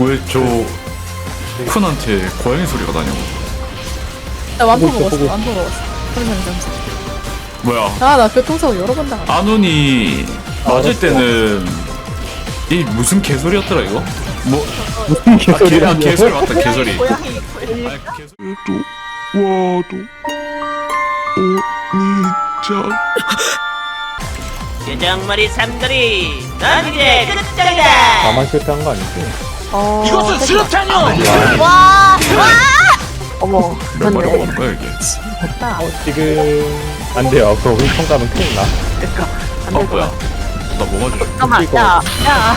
왜 저 쿤한테 고양이 소리가 나냐고 나 있어, 먹었어. 완포 먹었어. 잠시만 잠시만. 뭐야 아, 나 교통사고 여러 번 당했어. 아눈이 맞을 알았어. 때는 이 무슨 개소리였더라 이거? 뭐 무슨 아, 개, 아, 개소리 맞다 개소리 고양이 아, 개소리. 와도 오니짱 요정머리 삼돌이 넌 이제 끝장이다 나만 실패한 거 아니지? 어, 이것은 수류탄이요 어머. 몇 마리 먹는 거야 이게 됐다. 어, 지금 안 돼요. 앞으로 우리 통과하면 큰일 나. 아 뭐야 나뭐 맞으셨어? 잠깐만, 이거. 야, 야.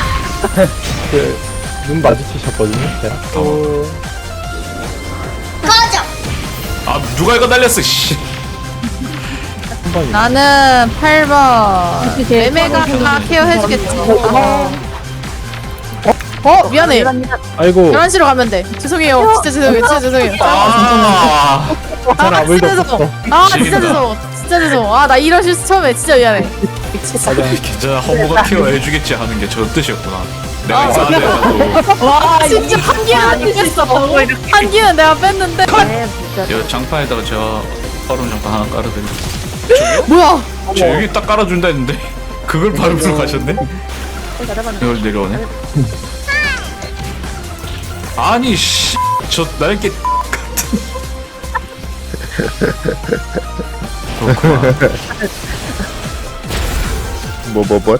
그, 눈 마주치셨거든요. 제가. 또, 아 누가 이거 날렸어 씨 한 번이. 나는 8번. 매매가 다 케어해주겠지. 어, 어, 미안해. 아이고, 11시로 가면 돼. 죄송해요. 진짜 죄송해요. 진짜 죄송해요. 아 잘 아, 아무 진짜 죄송. 없었어. 아, 진짜 지긴다. 죄송. 진짜 죄송. 아, 나 이런 실수 처음에 진짜 미안해. 미치겠어. 맞아. 괜찮아 허무가 케어해주겠지 하는 게 저 뜻이었구나 내가 아, 이상한데 나도 와, 진짜 한 개는 뺐어. 한 개는 내가 뺐는데. 여 장판에다가 제가 얼음 장판 하나 깔아드릴게요 뭐야? 저 여기 딱 깔아준다 했는데 그걸 바르러 가셨네? 이걸 내려오네? 아니 씨 저 날개 같은. 그렇구나 뭐 뭐 뭐?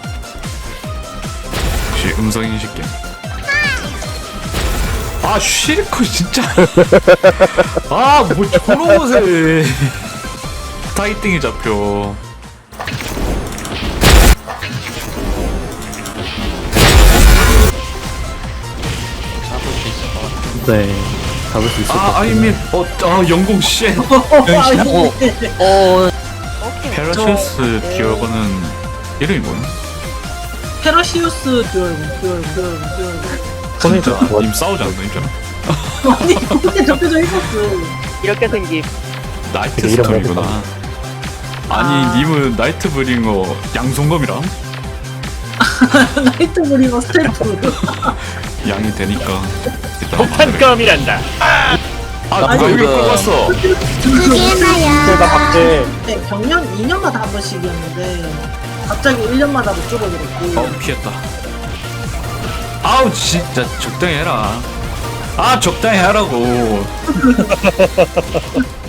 역시 음성 인식계? 아 쉴코 진짜. 아 뭐 저런 옷에 타이팅이 잡혀. 네. 잡을 수 있을 것 아 같아요. 아이민 어 아 영공 씨. 페라시우스 디어거는 이름이 뭐니? 페러시우스 듀얼군 듀얼군 듀얼군 듀얼군 아, 좀님 싸우지 않나 임잖아 아니 그때 적혀져 있었어 이렇게 생긴 나이트 스톰이구나. 아니 아. 님은 나이트 브링어 양손검이랑? 나이트 브리머 스태프 양이 되니까. 폭탄검이란다. 아 누가 여기 뽑았어? 나 박제. 네, 경년 2년마다 한 번씩이었는데 갑자기 1년마다 못 줄어들었고. 어 피했다. 아우 진짜 적당히 해라. 아 적당히 하라고